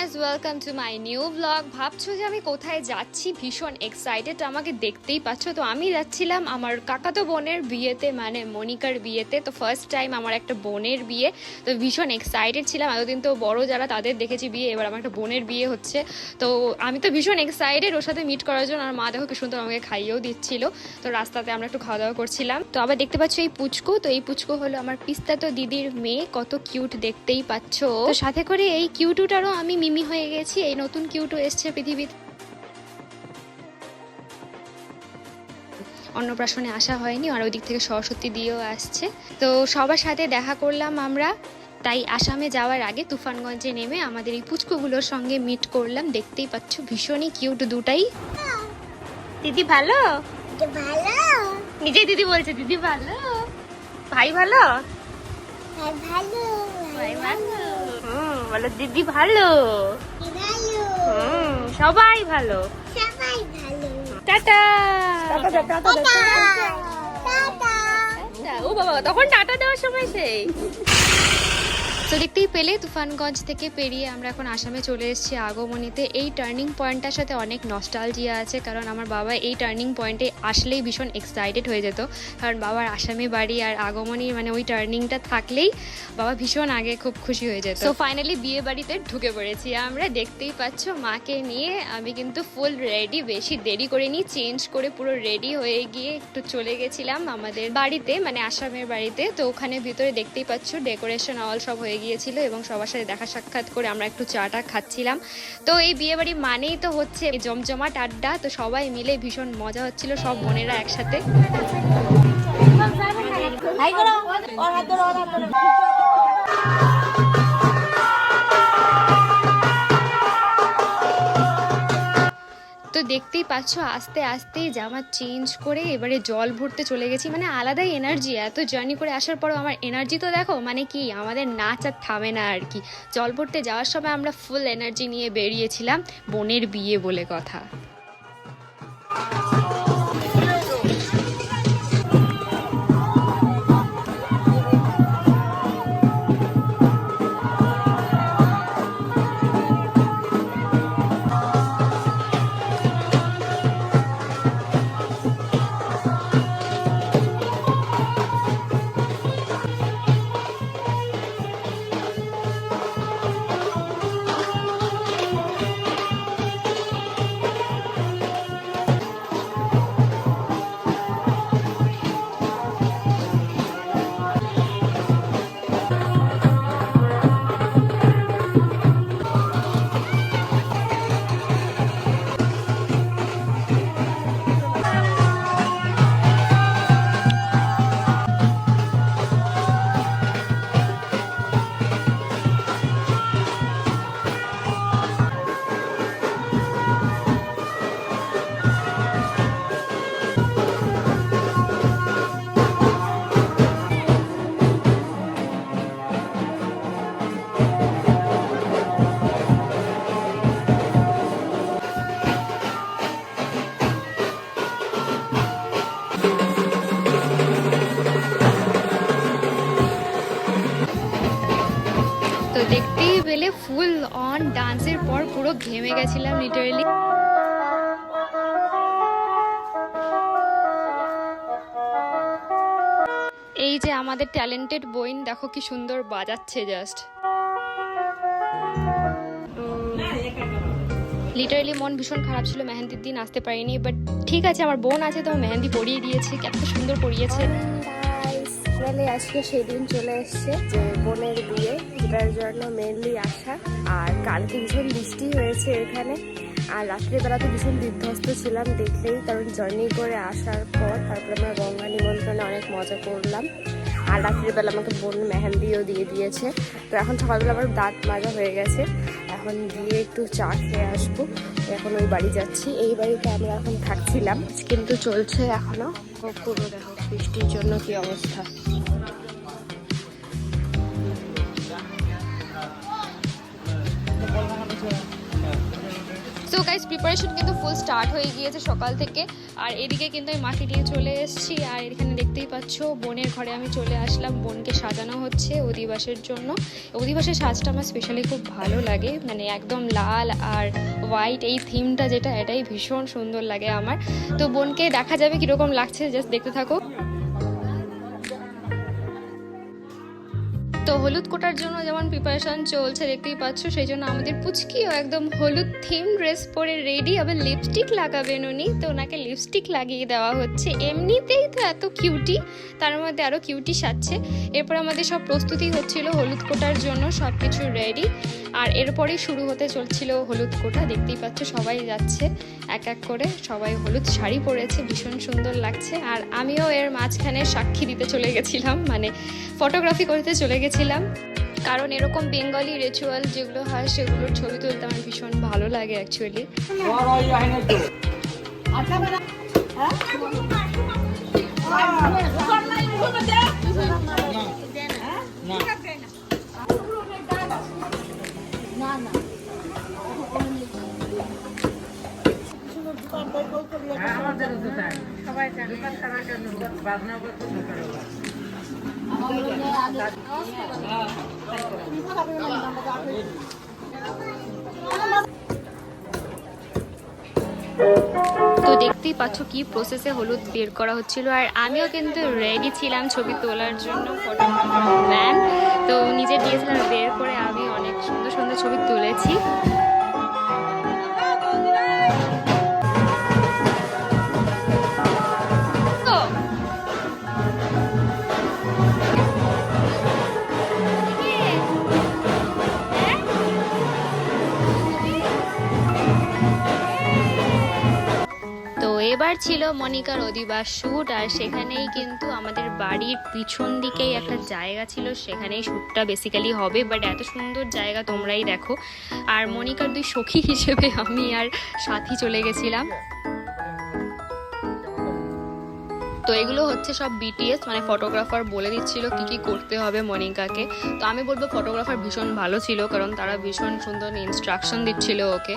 Guys welcome to my new blog ভাবছ যে আমি কোথায় যাচ্ছি? ভীষণ এক্সাইটেড আমাকে দেখতেই পাচ্ছ। তো আমি যাচ্ছিলাম আমার কাকাতো বোনের বিয়েতে মানে মনিকার বিয়েতে। তো ফার্স্ট টাইম আমার একটা বোনের বিয়ে। তো ভীষণ এক্সাইটেড ছিলাম। এতদিন তো বড় যারা, তাদের দেখেছি বিয়ে। এবার আমার একটা বোনের বিয়ে হচ্ছে। তো আমি তো ভীষণ এক্সাইটেড ওর সাথে মিট করার জন্য। আর মা দেখো কি সুন্দর আমাকে খাইয়েও দিচ্ছিল। তো রাস্তাতে আমরা একটু খাওয়া দাওয়া করছিলাম। তো আবার দেখতে পাচ্ছ এই পুচকু। তো এই পুচকু হলো আমার পিস্তা তো দিদির মেয়ে। কত কিউট দেখতেই পাচ্ছ। তো সাথে করে এই কিউটুটারও আমি মিমি হয়ে গেছি এই নতুন কিউটু এসছে পৃথিবীতে। অন্নপ্রাশনে আসা হয়নি আর ওই দিক থেকে সরস্বতী দিয়েও আসছে। তো সবার সাথে দেখা করলাম আমরা তাই আসামে যাওয়ার আগে তুফানগঞ্জে নেমে আমাদের এই পুচকুগুলোর সঙ্গে মিট করলাম। দেখতেই পাচ্ছ ভীষণই কিউট দুটাই। দিদি ভালো? ভালো। নিজেই দিদি বলছে দিদি ভালো। ভাই ভালো? আর ভালো ভাই ভালো। বলো দিদি ভালো? সবাই ভালো। টাটা। ও বাবা তখন টাটা দেওয়ার সময় সেই। তো দেখতেই পেলে, তুফানগঞ্জ থেকে পেরিয়ে আমরা এখন আসামে চলে এসেছি আগমনীতে। এই টার্নিং পয়েন্টটার সাথে অনেক নস্টালজিয়া আছে, কারণ আমার বাবা এই টার্নিং পয়েন্টে আসলেই ভীষণ এক্সাইটেড হয়ে যেত। কারণ বাবার আসামে বাড়ি আর আগমনী মানে ওই টার্নিংটা থাকলেই বাবা ভীষণ আগে খুব খুশি হয়ে যেত। তো ফাইনালি বিয়ে বাড়িতে ঢুকে পড়েছি। আমরা দেখতেই পাচ্ছ মাকে নিয়ে আমি কিন্তু ফুল রেডি বেশি দেরি করে নিই চেঞ্জ করে পুরো রেডি হয়ে গিয়ে একটু চলে গেছিলাম আমাদের বাড়িতে মানে আসামের বাড়িতে। তো ওখানে ভিতরে দেখতেই পাচ্ছ ডেকোরেশন অল সব হয়ে গিয়েছিল এবং সবার সাথে দেখা সাক্ষাৎ করে আমরা একটু চাটা খাচ্ছিলাম। তো এই বিয়েবাড়ি মানেই তো হচ্ছে জমজমাট আড্ডা, তো সবাই মিলে ভীষণ মজা হচ্ছিল সব বোনেরা একসাথে। হাত হাত তো দেখতেই পাচ্ছ, আস্তে আস্তে জামা চেঞ্জ করে এবারে জল ভরতে চলে গেছি। মানে আলাদাই এনার্জি এত জার্নি করে আসার পরও আমার এনার্জি তো দেখো মানে কি, আমাদের নাচ আর থামে না আর কি। জল ভরতে যাওয়ার সময় আমরা ফুল এনার্জি নিয়ে বেরিয়েছিলাম, বোনের বিয়ে বলে কথা। ফুল অন ডান্সের পর পুরো ঘেমে গেছিলাম লিটারেলি এই যে আমাদের ট্যালেন্টেড বইন দেখো কি সুন্দর বাজাচ্ছে জাস্ট লিটারালি মন ভীষণ খারাপ ছিল, মেহেন্দির দিন আসতে পারিনি বাট ঠিক আছে, আমার বোন আছে তো, মেহেন্দি পরিয়ে দিয়েছে এত সুন্দর পরিয়েছে। ফাইনালি আজকে সেই দিন চলে এসছে যে বোনের বিয়ে, যেটার জন্য মেনলি আসা আর কালকে ভীষণ বৃষ্টি হয়েছে এখানে। আর রাত্রিবেলা তো ভীষণ বিধ্বস্ত ছিলাম দেখলেই, কারণ জার্নি করে আসার পর তারপরে আমরা গঙ্গা নিমন্ত্রণে অনেক মজা করলাম। আর রাত্রিবেলা আমাকে বোন মেহেন্দিও দিয়ে দিয়েছে। তো এখন সকালবেলা আমার দাঁত মাজা হয়ে গেছে। এখন গিয়ে একটু চা খেয়ে আসব। এখন ওই বাড়ি যাচ্ছি। এই বাড়িতে আমরা এখন থাকছিলাম। কিন্তু চলছে এখনও পুরো দেখো বৃষ্টির জন্য কি অবস্থা? সো গাইস প্রিপারেশন কিন্তু ফুল স্টার্ট হয়ে গিয়েছে সকাল থেকে। আর এদিকে কিন্তু আমি মাকে নিয়ে চলে এসেছি। আর এখানে দেখতেই পাচ্ছ, বোনের ঘরে আমি চলে আসলাম। বোনকে সাজানো হচ্ছে অধিবাসের জন্য। অধিবাসের সাজটা আমার স্পেশালি খুব ভালো লাগে। মানে একদম লাল আর হোয়াইট এই থিমটা যেটা, এটাই ভীষণ সুন্দর লাগে আমার। তো বোনকে দেখা যাবে কীরকম লাগছে জাস্ট দেখতে থাকো। তো হলুদ কোটার জন্য যেমন প্রিপারেশন চলছে, দেখতেই পাচ্ছ, সেই জন্য আমাদের পুচকিও একদম হলুদ থিম ড্রেস পরে রেডি আবার লিপস্টিক লাগাবেন উনি, তো ওনাকে লিপস্টিক লাগিয়ে দেওয়া হচ্ছে। এমনিতেই তো এত কিউটি তার মধ্যে আরও কিউটি সাজছে। এরপর আমাদের সব প্রস্তুতি হচ্ছিল হলুদ কোটার জন্য সব কিছু রেডি আর এরপরেই শুরু হতে চলছিল হলুদ কোটা, দেখতেই পাচ্ছ, সবাই যাচ্ছে এক এক করে। সবাই হলুদ শাড়ি পরেছে, ভীষণ সুন্দর লাগছে। আর আমিও এর মাঝখানে সাক্ষী দিতে চলে গেছিলাম মানে ফটোগ্রাফি করতে চলে গেছিলাম কারণ এরকম বেঙ্গলি রিচুয়াল যেগুলো হয়, সেগুলোর ছবি তুলতে আমার ভীষণ ভালো লাগে অ্যাকচুয়ালি তো দেখতেই পাচ্ছ কি প্রসেসে হলুদ বের করা হচ্ছিল। আর আমিও কিন্তু রেডি ছিলাম ছবি তোলার জন্য ফটো ম্যান তো নিজের ডিএসএলআর বের করে আমি অনেক সুন্দর সুন্দর ছবি তুলেছি। এবার ছিল মনিকার অধিবাস শ্যুট আর সেখানেই কিন্তু আমাদের বাড়ির পিছন দিকেই একটা জায়গা ছিল, সেখানেই শ্যুটটা বেসিক্যালি হবে বাট এত সুন্দর জায়গা তোমরাই দেখো। আর মনিকার দুই সখী হিসেবে আমি আর সাথী চলে গেছিলাম। তো এগুলো হচ্ছে সব বিটিএস মানে ফটোগ্রাফার বলে দিচ্ছিল কি কি করতে হবে মনিকাকে। তো আমি বলব ফটোগ্রাফার ভীষণ ভালো ছিল, কারণ তারা ভীষণ সুন্দর ইনস্ট্রাকশন দিচ্ছিল ওকে।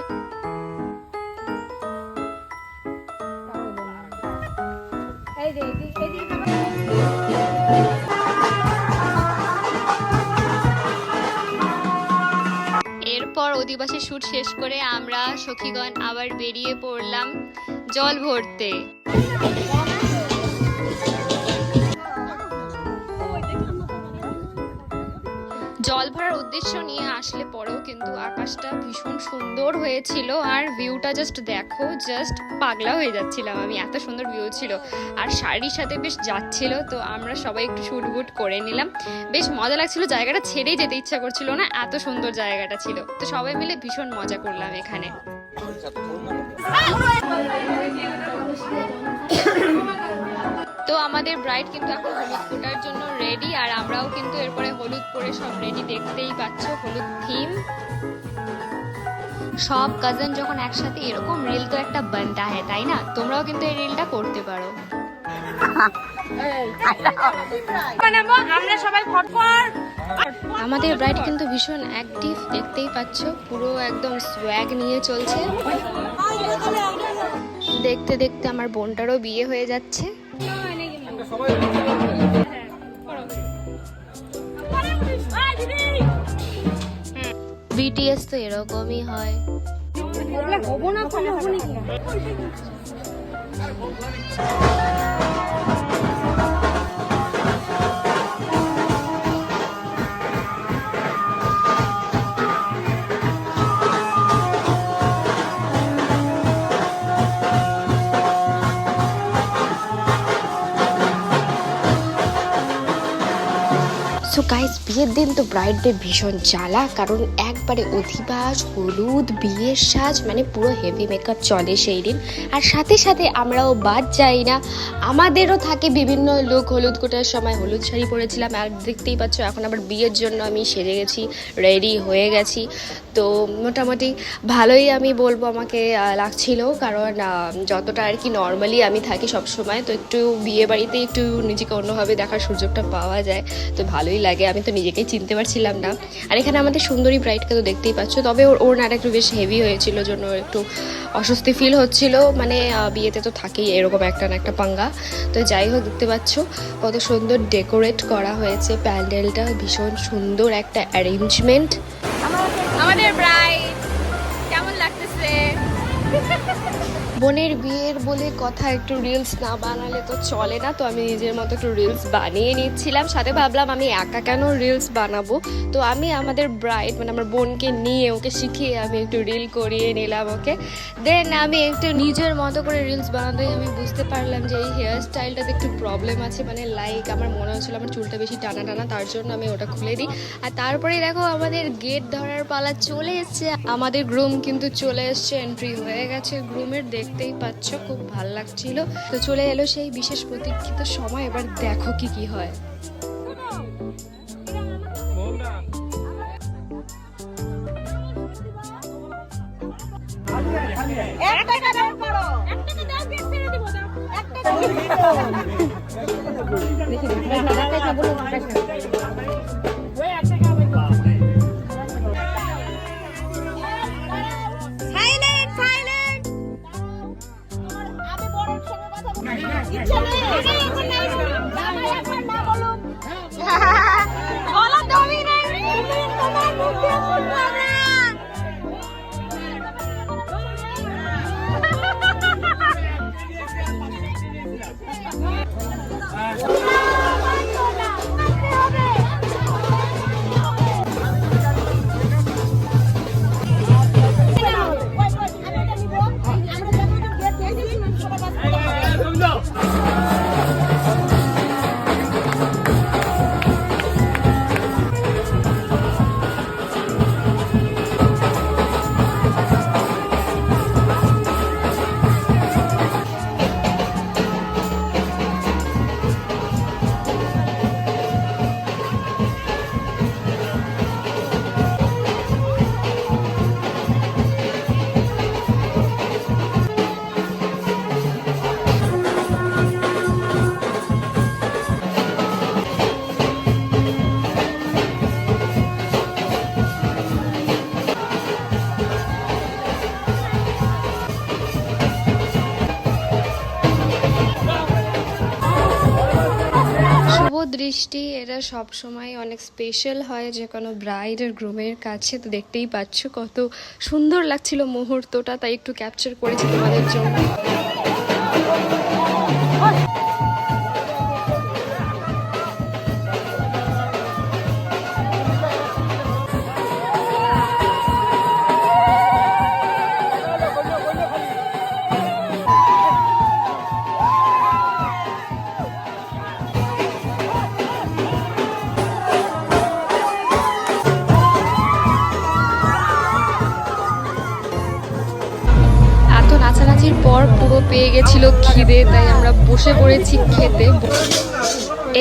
এরপর অধিবাসী শ্যুট শেষ করে আমরা সখীগণ আবার বেরিয়ে পড়লাম জল ভরতে। উদ্দেশ্য নিয়ে আসলে পরেও কিন্তু আকাশটা ভীষণ সুন্দর হয়েছিল আর ভিউটা জাস্ট দেখো জাস্ট পাগলা হয়ে যাচ্ছিলাম আমি এত সুন্দর ভিউ ছিল আর শাড়ির সাথে বেশ যাচ্ছিল তো আমরা সবাই একটু শুট বুট করে নিলাম বেশ মজা লাগছিল জায়গাটা ছেড়েই যেতে ইচ্ছা করছিল না এত সুন্দর জায়গাটা ছিল তো সবাই মিলে ভীষণ মজা করলাম এখানে তো আমাদের ব্রাইড কিন্তু এখন হলুদ ফোটার জন্য রেডি আর আমরাও কিন্তু এরপরে হলুদ পরে সব রেডি দেখতেই পাচ্ছ হলুদ থিম সব কাজিন যখন একসাথে এরকম রিল তো একটা বানতা হয় তাই না? তোমরাও কিন্তু এই রিলটা করতে পারো। আমরা সবাই ফটফট আমাদের ব্রাইড কিন্তু ভীষণ অ্যাক্টিভ দেখতেই পাচ্ছ পুরো একদম সোয়াগ নিয়ে চলছে। দেখতে দেখতে আমার বোনটারও বিয়ে হয়ে যাচ্ছে। বিটিএস তো এরকমই হয়। হব না হব নাকি সো গাইস বিয়ের দিন তো ব্রাইডদের ভীষণ জ্বালা, কারণ একবারে অধিবাস, হলুদ, বিয়ের সাজ মানে পুরো হেভি মেকআপ চলে সেই দিন। আর সাথে সাথে আমরাও বাদ যাই না। আমাদেরও থাকে বিভিন্ন লোক হলুদ কোটার সময় হলুদ শাড়ি পরেছিলাম। আর দেখতেই পাচ্ছ, এখন আবার বিয়ের জন্য আমি সেজে গেছি রেডি হয়ে গেছি। তো মোটামুটি ভালোই আমি বলব আমাকে লাগছিল, কারণ যতটা আর কি নর্মালি আমি থাকি সব সময় তো একটু বিয়ে বাড়িতে একটু নিজেকে অন্যভাবে দেখার সুযোগটা পাওয়া যায়। তো ভালোই লাগে, আমি তো নিজেকেই চিনতে পারছিলাম না। আর এখানে আমাদের সুন্দরী ব্রাইডকে তো দেখতেই পাচ্ছ, তবে ওর ওর নাটা একটু বেশ হেভি হয়েছিল, জন্য একটু অস্বস্তি ফিল হচ্ছিল। মানে বিয়েতে তো থাকেই এরকম একটা না একটা পাঙ্গা। তো যাই হোক, দেখতে পাচ্ছ কত সুন্দর ডেকোরেট করা হয়েছে। প্যান্ডেলটা ভীষণ সুন্দর একটা অ্যারেঞ্জমেন্ট আমাদের ব্রাইড বোনের বিয়ের বলে কথা একটু রিলস না বানালে তো চলে না, তো আমি নিজের মতো একটু রিলস বানিয়ে নিচ্ছিলাম। সাথে ভাবলাম আমি একা কেন রিলস বানাবো? তো আমি আমাদের ব্রাইড মানে আমার বোনকে নিয়ে ওকে শিখিয়ে আমি একটু রিল করিয়ে নিলাম ওকে। দেন আমি একটু নিজের মতো করে রিলস বানাতেই আমি বুঝতে পারলাম যে এই হেয়ার স্টাইলটাতে একটু প্রবলেম আছে মানে লাইক আমার মনে হচ্ছিল আমার চুলটা বেশি টানা টানা, তার জন্য আমি ওটা খুলে দিই। আর তারপরে দেখো আমাদের গেট ধরার পালা চলে এসছে। আমাদের গ্রুম কিন্তু চলে এসছে এন্ট্রি হয়ে গেছে। গ্রুমের দেখতেই পাচ্ছ, খুব ভালো লাগছিল। তো চলে এলো সেই বিশেষ প্রতীক্ষিত সময়, এবার দেখো কি কি হয়। এক এরা এটা সব সময় অনেক স্পেশাল হয় যে কোনো ব্রাইড আর গ্রুমের কাছে। তো দেখতেই পাচ্ছ কত সুন্দর লাগছিল মুহূর্তটা, তাই একটু ক্যাপচার করেছি তোমাদের জন্য। পেয়ে গেছিল খিদে, তাই আমরা বসে পড়েছি খেতে।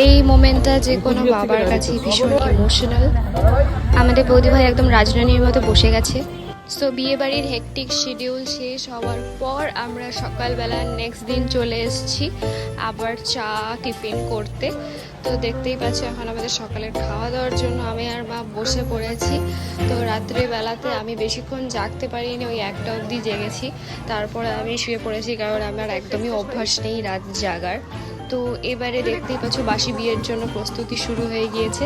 এই মোমেন্টটা যে কোনো বাবার কাছে ভীষণ ইমোশনাল আমাদের বৌদি ভাই একদম রাজরানীর মতো বসে গেছে। সো বিয়ে বাড়ির হেকটিক শিডিউল শেষ হওয়ার পর আমরা সকালবেলা নেক্সট দিন চলে এসেছি আবার চা, টিফিন করতে। তো দেখতেই পাচ্ছ, এখন আমাদের সকালের খাওয়া দাওয়ার জন্য আমি আর মা বসে পড়েছি। তো রাত্রিবেলাতে আমি বেশিক্ষণ জাগতে পারিনি, ওই একটা অবধি জেগেছি। তারপরে আমি শুয়ে পড়েছি কারণ আমার একদমই অভ্যাস নেই রাত জাগার। তো এবারে দেখতেই পাচ্ছ, বাসি বিয়ের জন্য প্রস্তুতি শুরু হয়ে গিয়েছে।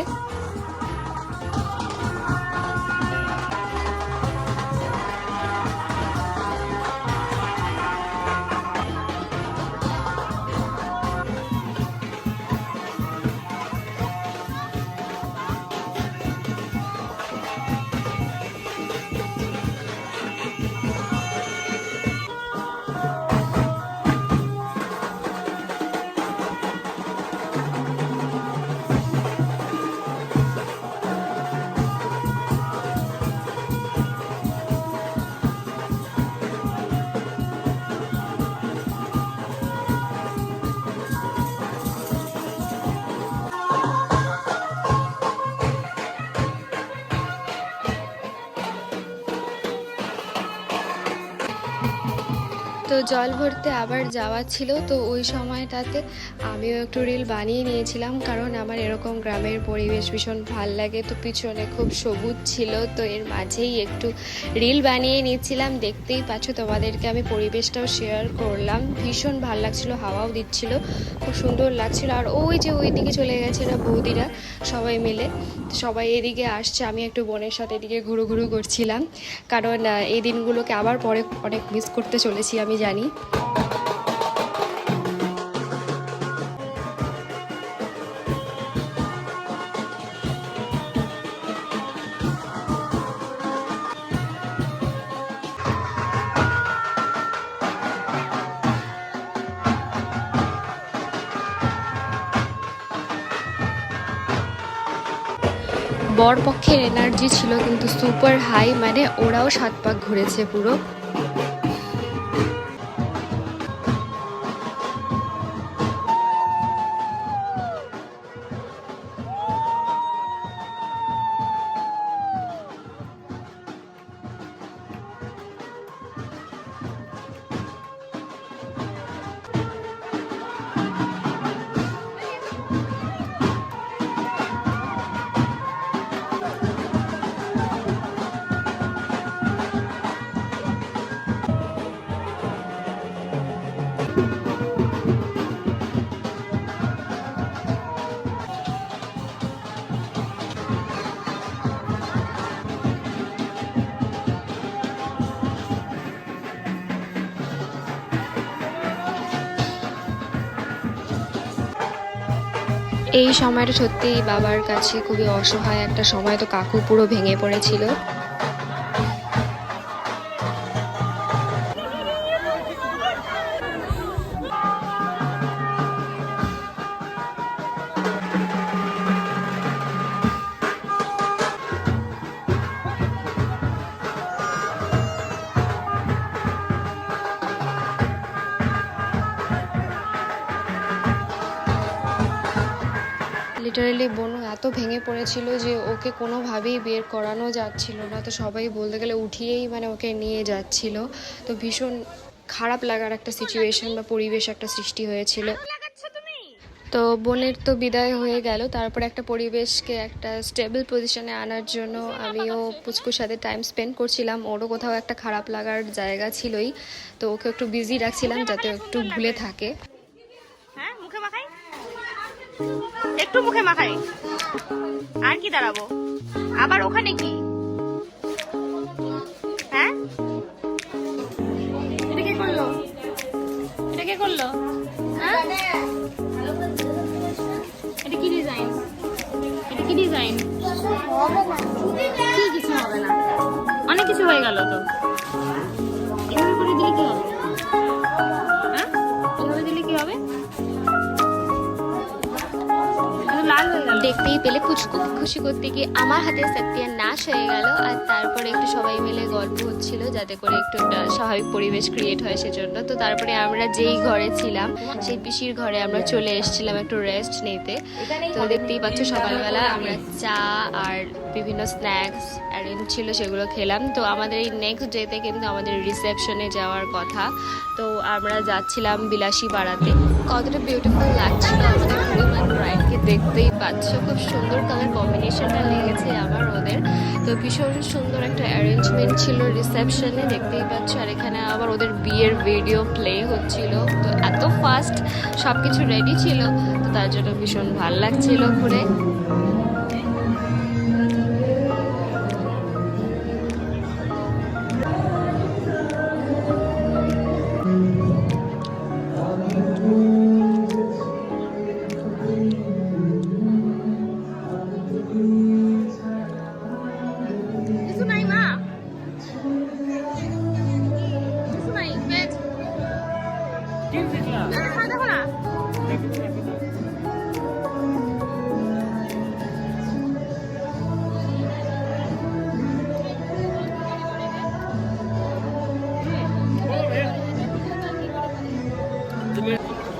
জল ভরতে আবার যাওয়ার ছিল, তো ওই সময়টাতে আমিও একটু রিল বানিয়ে নিয়েছিলাম, কারণ আমার এরকম গ্রামের পরিবেশ ভীষণ ভালো লাগে, তো পিছনে খুব সবুজ ছিল, তো এর মাঝেই একটু রিল বানিয়ে নিচ্ছিলাম। দেখতেই পাচ্ছ তোমাদেরকে আমি পরিবেশটাও শেয়ার করলাম। ভীষণ ভালো লাগছিল, হাওয়াও দিচ্ছিল, খুব সুন্দর লাগছিল। আর ওই যে ওই দিকে চলে গেছে না বৌদিরা সবাই মিলে সবাই এদিকে আসছে, আমি একটু বোনের সাথে এদিকে ঘুরু ঘুরু করছিলাম, কারণ এই দিনগুলোকে আবার পরে অনেক মিস করতে চলেছি আমি জানি। বর পক্ষের এনার্জি ছিল কিন্তু সুপার হাই মানে ওরাও সাত পাক ঘুরেছে পুরো। এই সময়টা সত্যিই বাবার কাছে খুবই অসহায় একটা সময় তো কাকু পুরো ভেঙে পড়েছিল। লিটারালি বনু এত ভেঙে পড়েছিল যে ওকে কোনোভাবেই বের করানো যাচ্ছিল না। তো সবাই বলতে গেলে উঠিয়েই মানে ওকে নিয়ে যাচ্ছিল। তো ভীষণ খারাপ লাগার একটা সিচুয়েশন বা পরিবেশ একটা সৃষ্টি হয়েছিল। তো বোনের তো বিদায় হয়ে গেল। তারপরে একটা পরিবেশকে একটা স্টেবল পজিশনে আনার জন্য আমিও পুচকুর সাথে টাইম স্পেন্ড করছিলাম। ওরও কোথাও একটা খারাপ লাগার জায়গা ছিলই। তো ওকে একটু বিজি রাখছিলাম যাতে একটু ভুলে থাকে। একটু মুখে মাখাই আর কি দাঁড়াবো? আবার ওখানে কি? হ্যাঁ? এটা কে করল? এটা কে করল? হ্যাঁ? এটা কি ডিজাইন এটা কি ডিজাইন কি কিছু হবে না। অনেক কিছু হয়ে গেল তো। দেখতেই পেলে খুচকু খুশি করতে গিয়ে আমার হাতে সত্যিয়া নাশ হয়ে গেল। আর তারপরে একটু সবাই মিলে গল্প হচ্ছিল, যাতে করে একটু স্বাভাবিক পরিবেশ ক্রিয়েট হয় সেজন্য। তো তারপরে আমরা যেই ঘরে ছিলাম, সেই পিসির ঘরে আমরা চলে এসেছিলাম একটু রেস্ট নিতে। তো দেখতেই পাচ্ছ সকালবেলা আমরা চা আর বিভিন্ন স্ন্যাক্স অ্যারেঞ্জ ছিল, সেগুলো খেলাম। তো আমাদের এই নেক্সট ডেতে কিন্তু আমাদের রিসেপশনে যাওয়ার কথা। তো আমরা যাচ্ছিলাম বিলাসী পাড়াতে কতটা বিউটিফুল লাগছিল আমাদের হনুমান ব্রাইডকে দেখতেই পাচ্ছ। খুব সুন্দর কালার কম্বিনেশনটা লেগেছে আবার ওদের। তো ভীষণ সুন্দর একটা অ্যারেঞ্জমেন্ট ছিল রিসেপশনে দেখতেই পাচ্ছ। আর এখানে আবার ওদের বিয়ের ভিডিও প্লে হচ্ছিল। তো এত ফাস্ট সব কিছু রেডি ছিল, তো তার জন্য ভীষণ ভালো লাগছিল ঘুরে।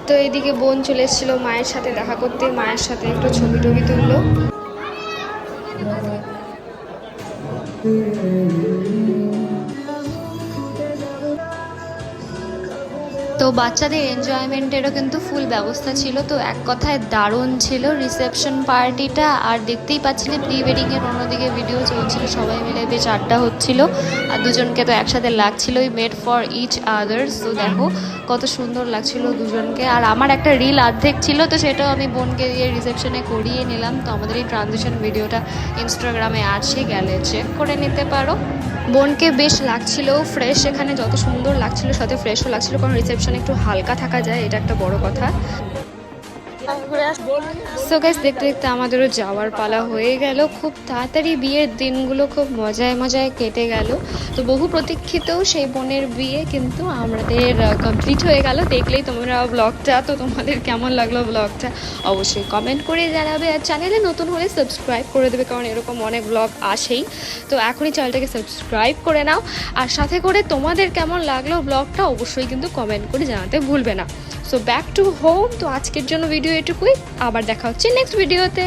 তো এদিকে বোন চলে এসেছিল মায়ের সাথে দেখা করতে। মায়ের সাথে একটু ছবি টবি তুললো। তো বাচ্চাদের এনজয়মেন্টেরও কিন্তু ফুল ব্যবস্থা ছিল। তো এক কথায় দারুণ ছিল রিসেপশন পার্টিটা আর দেখতেই পাচ্ছিলে প্রি ওয়েডিংয়ের অন্যদিকে ভিডিও চলছিল, সবাই মিলে বেশ আড্ডা হচ্ছিল। আর দুজনকে তো একসাথে লাগছিলই মেড ফর ইচ আদার্স তো দেখো কত সুন্দর লাগছিল দুজনকে। আর আমার একটা রিল অর্ধেক ছিল, তো সেটাও আমি বোনকে দিয়ে রিসেপশনে করিয়ে নিলাম। তো আমাদের এই ট্রানজিশন ভিডিওটা ইনস্টাগ্রামে আছে, গেলে চেক করে নিতে পারো। বোনকে বেশ লাগছিল ফ্রেশ এখানে যত সুন্দর লাগছিল, সাথে ফ্রেশও লাগছিল, কারণ রিসেপশন একটু হালকা থাকা যায়, এটা একটা বড় কথা। সো গাইস দেখতে দেখতে আমাদেরও যাওয়ার পালা হয়ে গেল। খুব তাড়াতাড়ি বিয়ের দিনগুলো খুব মজায় মজায় কেটে গেল। তো বহু প্রতীক্ষিত সেই বোনের বিয়ে কিন্তু আমাদের কমপ্লিট হয়ে গেল। দেখলেই তোমরা ব্লগটা তো তোমাদের কেমন লাগল ব্লগটা অবশ্যই কমেন্ট করে জানাবে। আর চ্যানেলে নতুন হলে সাবস্ক্রাইব করে দেবে, কারণ এরকম অনেক ব্লগ আসেই। তো এখনই চ্যানেলটাকে সাবস্ক্রাইব করে নাও। আর সাথে করে তোমাদের কেমন লাগল ব্লগটা অবশ্যই কিন্তু কমেন্ট করে জানাতে ভুলবে না। সো ব্যাক টু হোম তো আজকের জন্য ভিডিও এটুকুই। আবার দেখা হচ্ছে নেক্সট ভিডিওতে